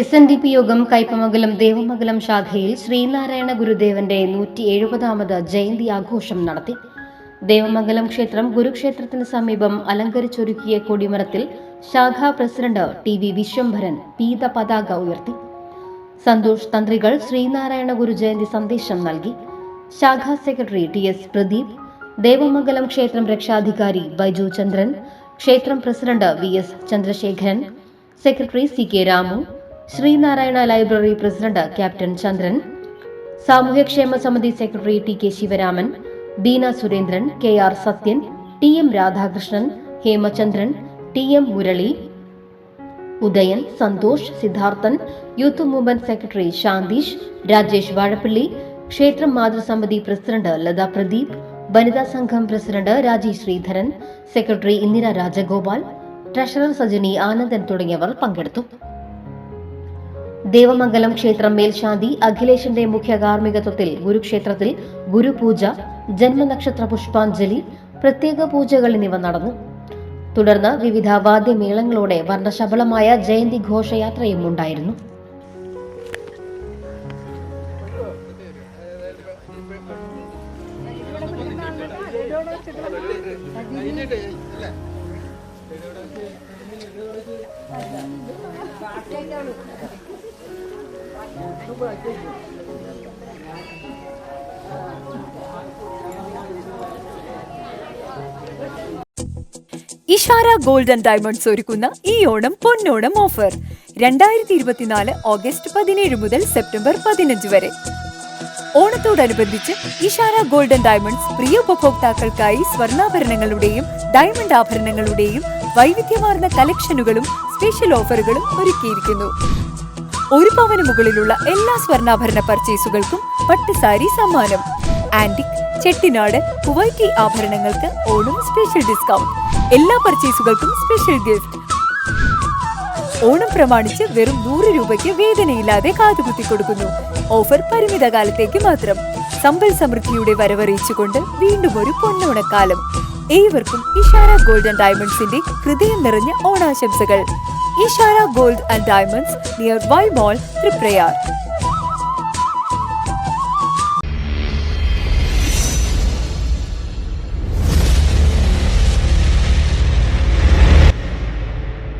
S N D P യോഗം കയ്പമംഗലം ദേവമംഗലം ശാഖയിൽ ശ്രീനാരായണ ഗുരുദേവന്റെ നൂറ്റി എഴുപതാമത് ജയന്തി ആഘോഷം നടത്തി. ദേവമംഗലം ക്ഷേത്രം ഗുരുക്ഷേത്രത്തിന് സമീപം അലങ്കരിച്ചൊരുക്കിയ കൊടിമരത്തിൽ ശാഖാ പ്രസിഡന്റ് ടി വി വിശ്വംഭരൻ പീത പതാക ഉയർത്തി. സന്തോഷ് തന്ത്രികൾ ശ്രീനാരായണ ഗുരു ജയന്തി സന്ദേശം നൽകി. ശാഖാ secretary T S Pradeep Devamangalam ക്ഷേത്രം രക്ഷാധികാരി ബൈജു ചന്ദ്രൻ ക്ഷേത്രം president V S Chandrasekharan secretary C K Ramu Sreenarayana library president captain Chandran സാമൂഹ്യക്ഷേമ സമിതി secretary T K Sivaraman Beena Surendran K R Sathyan T M Radhakrishnan Hemachandran T M Murali Udayan Santhosh Sidharthan youth movement secretary Santhish Rajesh Vazhappally ക്ഷേത്രം മാതൃസമിതി president Latha Pradeep വനിതാ സംഘം president Raji Sreedharan secretary Indira Rajagopal treasurer Sajani Anandan തുടങ്ങിയവർ പങ്കെടുത്തു. ദേവമംഗലം ക്ഷേത്രം മേൽശാന്തി അഖിലേഷിന്റെ മുഖ്യ കാർമ്മികത്വത്തിൽ ഗുരുക്ഷേത്രത്തിൽ ഗുരുപൂജ ജന്മനക്ഷത്ര പുഷ്പാഞ്ജലി പ്രത്യേക പൂജകൾ എന്നിവ നടന്നു. തുടർന്ന് വിവിധ വാദ്യമേളങ്ങളോടെ വർണശബളമായ ജയന്തി ഘോഷയാത്രയും ഉണ്ടായിരുന്നു. ഇഷാര ഗോൾഡ് ആൻഡ് ഡയമണ്ട്സ് ഒരുക്കുന്ന ഈ ഓണം പൊന്നോണം ഓഫർ. രണ്ടായിരത്തി ഇരുപത്തിനാല് ഓഗസ്റ്റ് പതിനേഴ് മുതൽ സെപ്റ്റംബർ പതിനഞ്ച് വരെ. ഓണത്തോടനുബന്ധിച്ച് ഇഷാര ഗോൾഡൻ ഡയമണ്ട്സ് പ്രിയ ഉപഭോക്താക്കൾക്കായി സ്വർണാഭരണങ്ങളുടെയും ഡയമണ്ട് ആഭരണങ്ങളുടെയും വൈവിധ്യമാർന്ന കളക്ഷനുകളും സ്പെഷ്യൽ ഓഫറുകളും ഒരുക്കിയിരിക്കുന്നു. ഒരു പവന് മുകളിലുള്ള എല്ലാ സ്വർണാഭരണ പർച്ചേസുകൾക്കും പട്ടുസാരി സമ്മാനം. ആന്റിക് ചെട്ടിനാട് കുവൈറ്റി ആഭരണങ്ങൾക്ക് ഓണം സ്പെഷ്യൽ ഡിസ്കൗണ്ട് എല്ലാ പർച്ചേസുകൾക്കും സ്പെഷ്യൽ ഗിഫ്റ്റ് ഓണം പ്രമാണിച്ച് വെറും നൂറ് രൂപയ്ക്ക് വേദനയില്ലാതെ കാതുകുത്തി കൊടുക്കുന്നു. ഓഫർ പരിമിത കാലത്തേക്ക് മാത്രം. സമ്പൽ സമൃദ്ധിയുടെ വരവറിയിച്ചുകൊണ്ട് വീണ്ടും ഒരു പൊന്നോണക്കാലം. ഏവർക്കും ഇഷാര ഗോൾഡൻ ഡയമണ്ട്സിന്റെ ഹൃദയം നിറഞ്ഞ ഓണാശംസകൾ. Ishara Gold and Diamonds near Y Mall, Tripurayar.